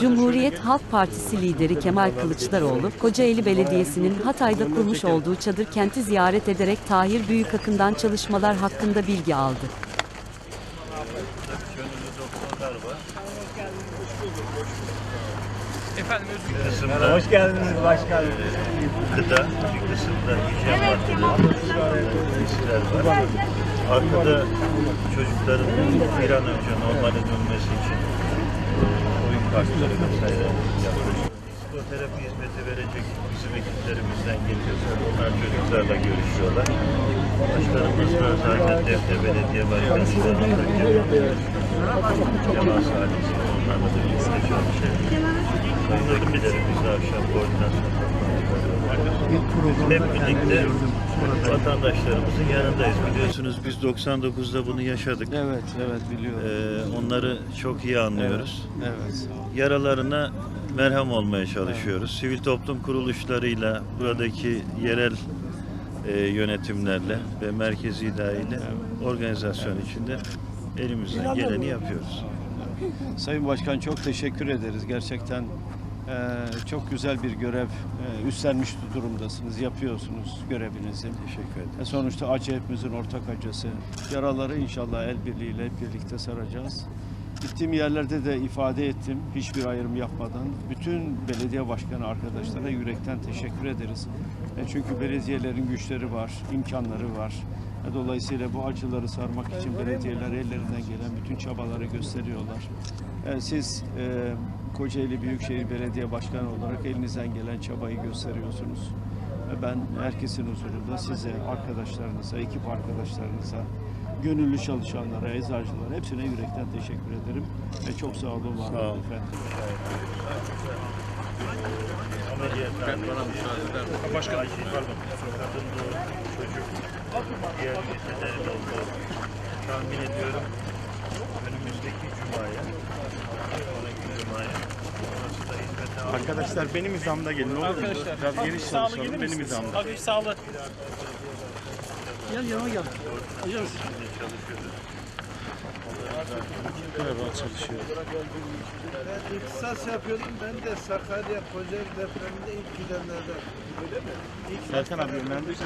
Cumhuriyet Halk Partisi lideri Kemal Kılıçdaroğlu, Kocaeli Belediyesi'nin Hatay'da kurmuş olduğu çadır kenti ziyaret ederek Tahir Büyükakın'dan çalışmalar hakkında bilgi aldı. Efendim özür kısımda Hoş geldiniz başkanım. gıda, bir kısımda hijyen maddeleri, var. Arkada çocukların bir an önce normale dönmesi için vesaire yapıyoruz. Psikoterapi hizmeti verecek bizim ekiplerimizden geliyorlar. Onlar çocuklarla görüşüyorlar. Başkanımızla zaten Defne Belediye Başkanı Şenol Ökçe, Çalışıyoruz. Sayın Vekillerim biz de akşam koordinasyon Hep birlikte vatandaşlarımızın yanındayız. Biliyorsunuz biz 99'da bunu yaşadık. Evet, evet biliyorum. Ee, onları çok iyi anlıyoruz. Evet, olun. Yaralarına merhem olmaya çalışıyoruz. Sivil toplum kuruluşlarıyla, buradaki yerel e, yönetimlerle ve merkezi idareyle organizasyon içinde elimizden geleni yapıyoruz. Sayın Başkan çok teşekkür ederiz. Gerçekten eee, çok güzel bir görev eee, üstlenmiş durumdasınız. Yapıyorsunuz görevinizi. Teşekkür ederim. E sonuçta acı hepimizin ortak acısı. Yaraları inşallah el birliğiyle hep birlikte saracağız. Gittiğim yerlerde de ifade ettim. Hiçbir ayrım yapmadan. Bütün belediye başkanı arkadaşlara yürekten teşekkür ederiz. E çünkü belediyelerin güçleri var, imkanları var. E dolayısıyla bu acıları sarmak için belediyeler ellerinden gelen bütün çabaları gösteriyorlar. E siz e, Kocaeli Büyükşehir Belediye Başkanı olarak elinizden gelen çabayı gösteriyorsunuz. Ve Ben herkesin huzurunda size, arkadaşlarınıza, ekip arkadaşlarınıza, gönüllü çalışanlara, eczacılara hepsine yürekten teşekkür ederim. Ve çok sağ olun, var Sağ olun olun. efendim. Ameliyathanede başka acil, pardon, kadın doğum, çocuk, diğer ünitelerin olduğu tahmin ediyorum önümüzdeki cumaya, sonraki cumaya, orası da hizmete alınacak. Arkadaşlar benim hizamda gelin olur mu? Arkadaşlar, Biraz hafif geniş sağlı çalışalım gelir benim misiniz? hizamda. Hafif sağlı. Şimdi çalışıyoruz. Merhaba çalışıyor. Ben ihtisas yapıyordum. Ben de Sakarya Kocaeli depreminde ilk gidenlerden. Öyle mi? İlk Serkan abi yönlendir.